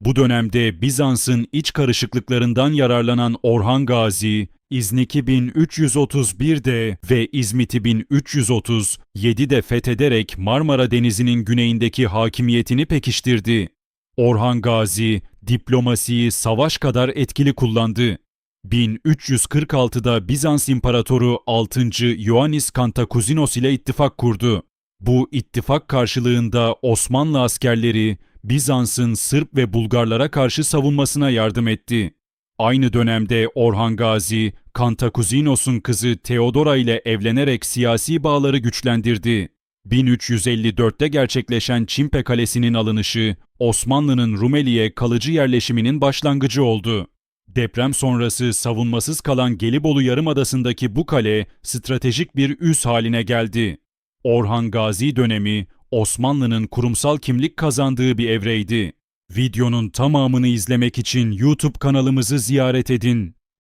Bu dönemde Bizans'ın iç karışıklıklarından yararlanan Orhan Gazi, İznik'i 1331'de ve İzmit'i 1337'de fethederek Marmara Denizi'nin güneyindeki hakimiyetini pekiştirdi. Orhan Gazi, diplomasiyi savaş kadar etkili kullandı. 1346'da Bizans İmparatoru 6. Ioannis Kantakuzinos ile ittifak kurdu. Bu ittifak karşılığında Osmanlı askerleri Bizans'ın Sırp ve Bulgarlara karşı savunmasına yardım etti. Aynı dönemde Orhan Gazi, Kantakuzinos'un kızı Theodora ile evlenerek siyasi bağları güçlendirdi. 1354'te gerçekleşen Çimpe Kalesi'nin alınışı, Osmanlı'nın Rumeli'ye kalıcı yerleşiminin başlangıcı oldu. Deprem sonrası savunmasız kalan Gelibolu Yarımadası'ndaki bu kale stratejik bir üs haline geldi. Orhan Gazi dönemi Osmanlı'nın kurumsal kimlik kazandığı bir evreydi. Videonun tamamını izlemek için YouTube kanalımızı ziyaret edin.